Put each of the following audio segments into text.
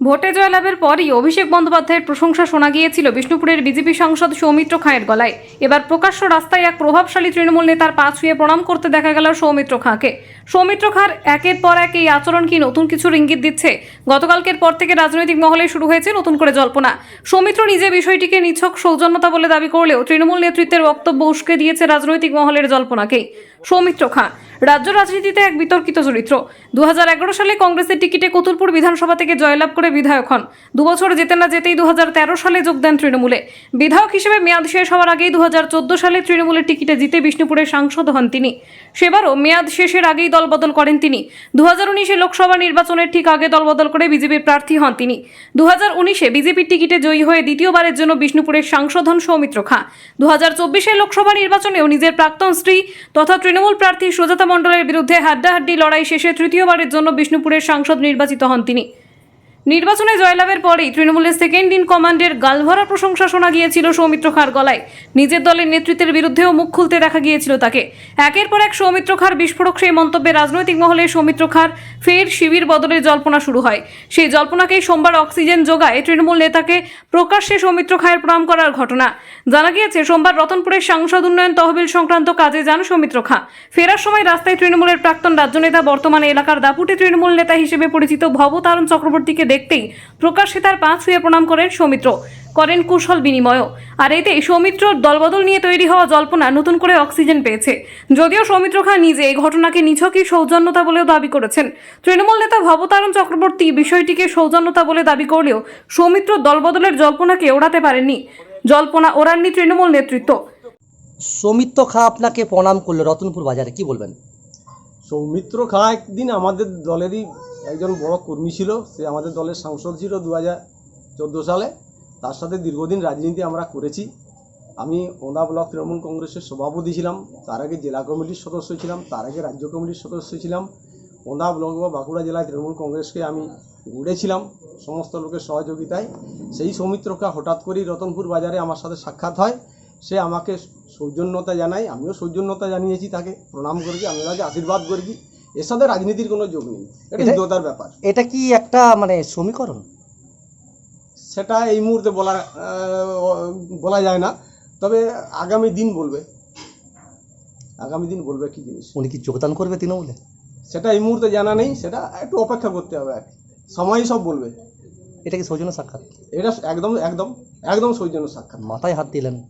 ভোটে জয়লাভের পরই অভিষেক বন্দ্যোপাধ্যায়ের প্রশংসা শোনা গিয়েছিল বিষ্ণুপুরের বিজেপি সাংসদ সৌমিত্র খাঁয়ের গলায়। এবার প্রকাশ্য রাস্তায় এক প্রভাবশালী তৃণমূল নেতার পা ছুঁয়ে প্রণাম করতে দেখা গেল সৌমিত্র খাঁকে। সৌমিত্র খাঁর একের পর এক এই আচরণ কি নতুন কিছুর ইঙ্গিত দিচ্ছে? গতকালকের পর থেকে রাজনৈতিক মহলে শুরু হয়েছে নতুন করে জল্পনা। সৌমিত্র নিজে বিষয়টিকে নিছক সৌজন্যতা বলে দাবি করলেও তৃণমূল নেতৃত্বের বক্তব্য উস্কে দিয়েছে রাজনৈতিক মহলের জল্পনাকেই। সৌমিত্র খাঁ রাজ্য রাজনীতিতে এক বিতর্কিত চরিত্র। দু হাজার এগারো সালে কংগ্রেসের টিকিটে কতুলপুর বিধানসভা থেকে জয়লাভ করে বিধায়ক হন। দুবছর যেতে না যেতেই দু হাজার তেরো সালে যোগ দেন তৃণমূলে। বিধায়ক হিসেবে মেয়াদ শেষ হওয়ার আগেই দু হাজার চোদ্দ সালে তৃণমূলের টিকিটে জিতে বিষ্ণুপুরের সাংসদ হন তিনি। সেবারও মেয়াদ শেষের আগেই দলবদল করেন তিনি। দু হাজার লোকসভা নির্বাচনের ঠিক আগে দলবদল করে বিজেপির প্রার্থী হন তিনি। দু হাজার উনিশে বিজেপির টিকিটে জয়ী হয়ে দ্বিতীয়বারের জন্য বিষ্ণুপুরের সাংসদ হন সৌমিত্র খাঁ। দু হাজার চব্বিশের লোকসভা নির্বাচনেও নিজের প্রাক্তন স্ত্রী তথা তৃণমূল প্রার্থী সুজাতা মণ্ডলের বিরুদ্ধে হাড্ডাহাড্ডি লড়াই শেষে তৃতীয়বারের জন্য বিষ্ণুপুরের সাংসদ নির্বাচিত হন তিনি। নির্বাচনে জয়লাভের পরেই তৃণমূলের সেকেন্ড ইন কমান্ডের গালভরা প্রশংসা শোনা গিয়েছিল সৌমিত্র খাঁর গলায়। নিজের দলের নেতৃত্বের বিরুদ্ধেও মুখ খুলতে দেখা গিয়েছিল তাকে। একের পর এক সৌমিত্র খাঁর বিস্ফোরক সেই মন্তব্যে রাজনৈতিক মহলে সৌমিত্র খাঁর ফের শিবির বদলের জল্পনা শুরু হয়। সেই জল্পনাকেই সোমবার অক্সিজেন যোগায় তৃণমূল নেতাকে প্রকাশ্যে সৌমিত্র খাঁয়ের প্রণাম করার ঘটনা। জানা গিয়েছে, সোমবার রতনপুরের সাংসদ উন্নয়ন তহবিল সংক্রান্ত কাজে যান সৌমিত্র খাঁ। ফেরার সময় রাস্তায় তৃণমূলের প্রাক্তন রাজ্য নেতা বর্তমানে এলাকার দাপুটে তৃণমূল নেতা হিসেবে পরিচিত ভবতারণ চক্রবর্তীকে দেখতেই প্রকাশ্যে তার পা ছুঁয়ে প্রণাম করেন সৌমিত্র। করেন কুশল বিনিময়ও। আর এতে সৌমিত্রর দলবদল নিয়ে তৈরি হওয়া জল্পনা নতুন করে অক্সিজেন পেয়েছে। যদিও সৌমিত্র খাঁ নিজে এই ঘটনাকে নিছকই সৌজন্যতা বলেও দাবি করেছেন। তৃণমূল নেতা ভবতারণ চক্রবর্তী বিষয়টিকে সৌজন্যতা বলে দাবি করলেও সৌমিত্র দলবদলের জল্পনাকে ওড়াতে পারেননি। জল্পনা ওড়াননি তৃণমূল নেতৃত্ব। সৌমিত্র খা আপনাকে প্রণাম করল রতনপুর বাজারে কি বলবেন? সৌমিত্র খা একদিন আমাদের দলেরই একজন বড় কর্মী ছিল, সে আমাদের দলের সাংসদ ছিল দু হাজার চোদ্দ সালে। তার সাথে দীর্ঘদিন রাজনীতি আমরা করেছি। আমি ওন্দা ব্লক তৃণমূল কংগ্রেসের সভাপতি ছিলাম, তার আগে জেলা কমিটির সদস্য ছিলাম, তার আগে রাজ্য কমিটির সদস্য ছিলাম। ওন্দা ব্লক বা বাঁকুড়া জেলায় তৃণমূল কংগ্রেসকে আমি গড়েছিলাম সমস্ত লোকের সহযোগিতায়। সেই সৌমিত্রকা হঠাৎ করেই রতনপুর বাজারে আমার সাথে সাক্ষাৎ হয়। সে আমাকে সৌজন্যতা জানায়, আমিও সৌজন্যতা জানিয়েছি তাকে, প্রণাম করেছি, আমি তাকে আশীর্বাদ করেছি। এর সাথে রাজনীতির কোনো যোগ নেই। এটা এটা- ব্যাপার। এটা কি একটা মানে সমীকরণ? সেটা এই মুহূর্তে বলা বলা যায় না। তবে আগামী দিন বলবে। আগামী দিন বলবে কি জিনিস? উনি কি যোগদান করবে তৃণমূলে? সেটা এই মুহূর্তে জানা নেই। সেটা একটু অপেক্ষা করতে হবে আর কি। সময়ই সব বলবে। এটা কি সৌজন্য সাক্ষাৎ? এটা একদম একদম একদম সৌজন্য সাক্ষাৎ। মাথায় হাত দিলেন।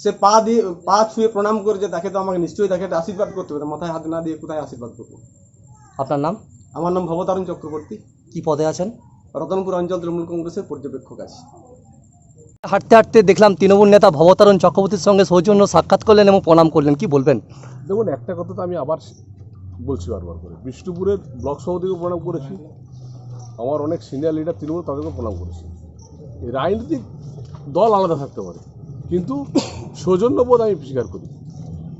সে পা দিয়ে পা ছুঁয়ে প্রণাম করেছে তাকে তো আমাকে নিশ্চয়ই তাকে একটা আশীর্বাদ করতে হবে। মাথায় হাত না দিয়ে কোথায় আশীর্বাদ করব? আপনার নাম? আমার নাম ভবতারণ চক্রবর্তী। কি পদে আছেন? রতনপুর অঞ্চল তৃণমূল কংগ্রেসের পর্যবেক্ষক আছে। হাঁটতে হাঁটতে দেখলাম তৃণমূল নেতা ভবতারণ চক্রবর্তীর সঙ্গে সৌজন্য সাক্ষাৎ করলেন এবং প্রণাম করলেন। কি বলবেন? দেখুন একটা কথা তো আমি আবার বলছি বারবার করে। বিষ্ণুপুরের ব্লক সভাপতিকে প্রণাম করেছি। আমার অনেক সিনিয়র লিডার তৃণমূল তাদেরকে প্রণাম করেছি। রাজনৈতিক দল আলাদা থাকতে পারে। কিন্তু সৌজন্যবোধ আমি স্বীকার করি।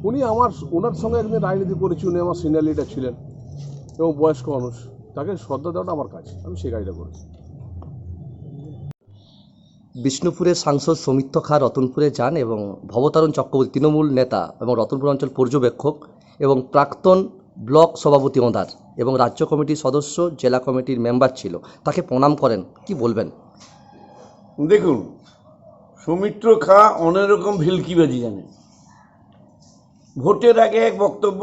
উনি আমার ওনার সঙ্গে একদিন রাজনীতি করেছি উনি আমার সিনিয়র লিডার ছিলেন এবং বয়স্ক মানুষ। তাকে শ্রদ্ধা দেওয়াটা আমার কাজ আমি সেই কাজটা করেছি। বিষ্ণুপুরের সাংসদ সৌমিত্র খা রতনপুরে যান এবং ভবতারণ চক্রবর্তী তৃণমূল নেতা এবং রতনপুর অঞ্চল পর্যবেক্ষক এবং প্রাক্তন ব্লক সভাপতি ওঁদার এবং রাজ্য কমিটির সদস্য জেলা কমিটির মেম্বার ছিল। তাকে প্রণাম করেন। কি বলবেন? দেখুন সৌমিত্র খা অনেক রকম ভিলকিবাজি জানে। ভোটের আগে এক বক্তব্য,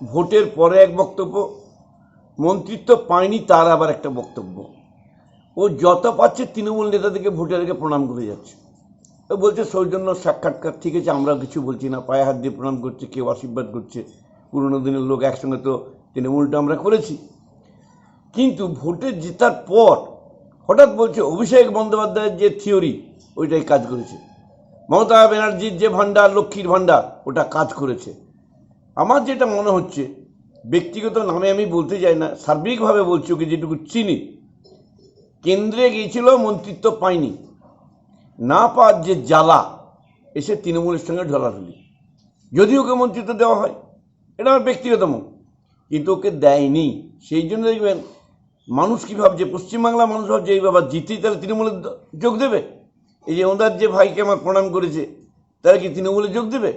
ভোটের পরে এক বক্তব্য, মন্ত্রিত্ব পায়নি তার আবার একটা বক্তব্য। ও যত পাচ্ছে তৃণমূল নেতাদেরকে ভোটের আগে প্রণাম করে যাচ্ছে। ও বলছে, সৌজন্য সাক্ষাৎকার, ঠিক আছে আমরা কিছু বলছি না, পায়ে হাত দিয়ে প্রণাম করছে, কেউ আশীর্বাদ করছে, পুরনো দিনের লোক একসঙ্গে তো তৃণমূলটা আমরা করেছি। কিন্তু ভোটে জেতার পর হঠাৎ বলছে, অভিষেক বন্দ্যোপাধ্যায়ের যে থিওরি ওইটাই কাজ করেছে। মমতা ব্যানার্জির যে ভাণ্ডার, লক্ষ্মীর ভাণ্ডার, ওটা কাজ করেছে। আমার যেটা মনে হচ্ছে, ব্যক্তিগত নামে আমি বলতে চাই না, সার্বিকভাবে বলছি ওকে যেটুকু চিনি, কেন্দ্রে গিয়েছিল, মন্ত্রিত্ব পায়নি। না পাওয়ার যে জ্বালা, এসে তৃণমূলের সঙ্গে ঢলাঢলি। যদি ওকে মন্ত্রিত্ব দেওয়া হয়, এটা আমার ব্যক্তিগত মত। কিন্তু ওকে দেয়নি। সেই জন্য দেখবেন, মানুষ কী ভাবছে, পশ্চিমবাংলার মানুষ ভাবছে, এই বাবা জিতেই তাহলে তৃণমূলে দ- যোগ দেবে? এই যে ওনার যে ভাইকে আমার প্রণাম করেছে, তারা কি তৃণমূলে যোগ দেবে?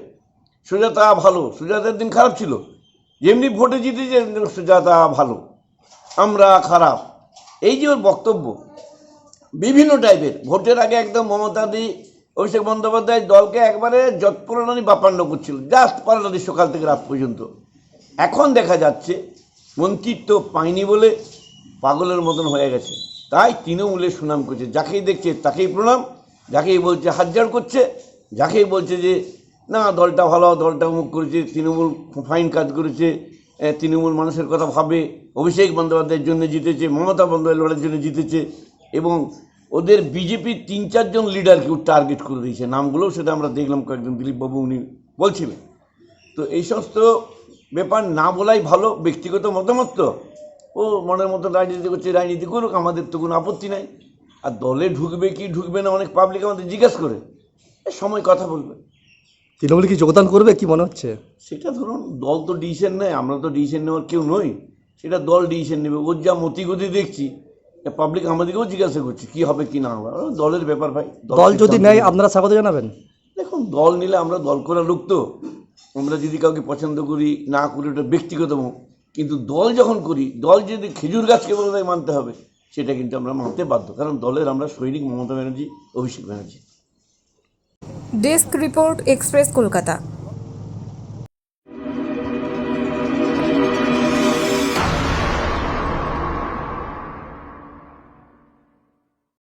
সুজাতা ভালো, সুজাতার দিন খারাপ ছিল। যেমনি ভোটে জিতেছে সুজাতা ভালো। আমরা খারাপ। এই যে ওর বক্তব্য, বিভিন্ন টাইপের। ভোটের আগে একদম মমতা দি, অভিষেক বন্দ্যোপাধ্যায় দলকে একবারে যৎপরণানি বাপান্ন করছিল। জাস্ট পাল্টানি সকাল থেকে রাত পর্যন্ত। এখন দেখা যাচ্ছে, মন্ত্রিত্ব পায়নি বলে পাগলের মতন হয়ে গেছে। তাই তৃণমূলের সুনাম করছে। যাকেই দেখছে, তাকেই প্রণাম। যাকেই বলছে হাতজার করছে, যাকেই বলছে যে, না, দলটা ভালো, দলটা মুখ করেছে, তৃণমূল ফাইন কাজ করেছে তৃণমূল মানুষের কথা ভাবে, অভিষেক বন্দ্যোপাধ্যায়ের জন্য জিতেছে, মমতা বন্দ্যোপাধ্যায়ের জন্য জিতেছে, এবং ওদের বিজেপির তিন চারজন লিডারকেও টার্গেট করে দিয়েছে। নামগুলোও সেটা আমরা দেখলাম কয়েকজন দিলীপবাবু উনি বলছিলেন। তো এই সমস্ত ব্যাপার না বলাই ভালো, ব্যক্তিগত মতামত তো। ও মনের মতো রাজনীতি করছে, রাজনীতি করুক, আমাদের তো কোনো আপত্তি নাই। আর দলে ঢুকবে কি ঢুকবে না অনেক পাবলিক আমাদের জিজ্ঞেস করে। এ সময় কথা বলবে। তৃণমূল কি যোগদান করবে কি মনে হচ্ছে? সেটা ধরুন দল তো ডিসিশন নেয় আমরা তো ডিসিশন নেওয়ার কেউ নই। সেটা দল ডিসিশন নেবে। ওর যা মতিগতি দেখছি পাবলিক আমাদেরকেও জিজ্ঞাসা করছে কি হবে কি না হবে। দলের ব্যাপার ভাই দল যদি নেয় আপনারা স্বাগত জানাবেন? দেখুন দল নিলে আমরা দল করা লোক তো। আমরা যদি কাউকে পছন্দ করি না করি ওটা ব্যক্তিগত কিন্তু দল যখন করি দল যদি খেজুর গাছকে বলে মানতে হবে। সেটা কিন্তু আমরা মানতে বাধ্য। কারণ দলের আমরা সৈনিক Mamata Banerjee, Abhishek Banerjee. Desk report express, Kolkata.